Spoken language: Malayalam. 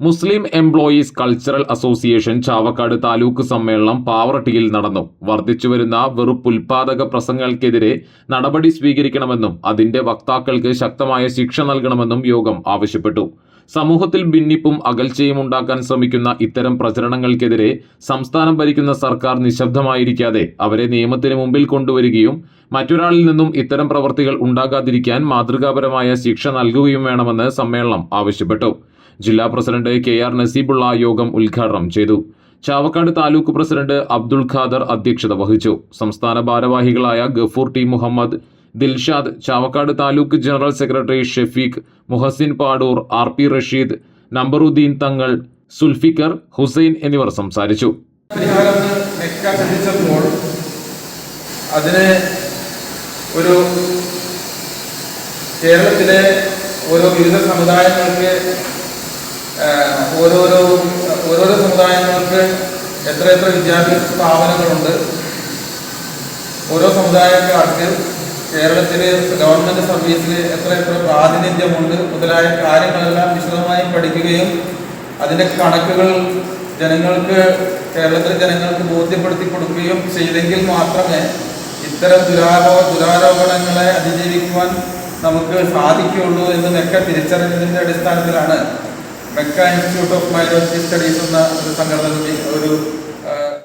Muslim employees cultural association Chavakkad taluk സമ്മേളനം പാവറട്ടിയിൽ നടന്നു. വർദ്ധിച്ചുവരുന്ന വെറുപ്പുൽപാദക പ്രസംഗങ്ങൾക്കെതിരെ നടപടി സ്വീകരിക്കണമെന്നും അതിന്റെ വക്താക്കൾക്ക് ശക്തമായ ശിക്ഷ നൽകണമെന്നും യോഗം ആവശ്യപ്പെട്ടു. സമൂഹത്തിൽ ഭിന്നിപ്പും അകൽച്ചയും ഉണ്ടാക്കാൻ ശ്രമിക്കുന്ന ഇത്തരം പ്രചരണങ്ങൾക്കെതിരെ സംസ്ഥാനം ഭരിക്കുന്ന സർക്കാർ നിശബ്ദമായിരിക്കാതെ അവരെ നിയമത്തിന് മുമ്പിൽ കൊണ്ടുവരികയും മറ്റൊരാളിൽ നിന്നും ഇത്തരം പ്രവൃത്തികൾ ഉണ്ടാകാതിരിക്കാൻ മാതൃകാപരമായ ശിക്ഷ നൽകുകയും വേണമെന്ന് സമ്മേളനം ആവശ്യപ്പെട്ടു. ജില്ലാ പ്രസിഡന്റ് കെ ആർ നസീബുള്ള യോഗം ഉദ്ഘാടനം ചെയ്തു. ചാവക്കാട് താലൂക്ക് പ്രസിഡന്റ് അബ്ദുൾ ഖാദർ അധ്യക്ഷത വഹിച്ചു. സംസ്ഥാന ഭാരവാഹികളായ Gafoor T Muhammad Dilshad Chavakkad taluk general secretary Shefeeq Muhsin Padoor R P Rasheed Nambaruddin Thangal Sulfikar Hussain എന്നിവർ സംസാരിച്ചു. അതിന് ഒരു കേരളത്തിലെ ഓരോ വിവിധ സമുദായങ്ങൾക്ക് ഓരോരോ ഓരോരോ സമുദായങ്ങൾക്ക് എത്ര എത്ര വിദ്യാഭ്യാസ സ്ഥാപനങ്ങളുണ്ട്. ഓരോ സമുദായക്കാർക്ക് കേരളത്തിലെ ഗവൺമെന്റ് സർവീസിൽ എത്ര എത്ര പ്രാതിനിധ്യമുണ്ട്. മുതലായ കാര്യങ്ങളെല്ലാം വിശദമായി പഠിക്കുകയും അതിന്റെ കണക്കുകൾ ജനങ്ങൾക്ക് കേരളത്തിലെ ജനങ്ങൾക്ക് ബോധ്യപ്പെടുത്തി കൊടുക്കുകയും ചെയ്തെങ്കിൽ മാത്രമേ ഇത്തരം ദുരാരോ ദുരാരോപണങ്ങളെ അതിജീവിക്കുവാൻ നമുക്ക് സാധിക്കുകയുള്ളൂ എന്ന് തിരിച്ചറിഞ്ഞതിന്റെ അടിസ്ഥാനത്തിലാണ് MECCA institute of minority studies എന്ന ഒരു സംഘടന ഒരു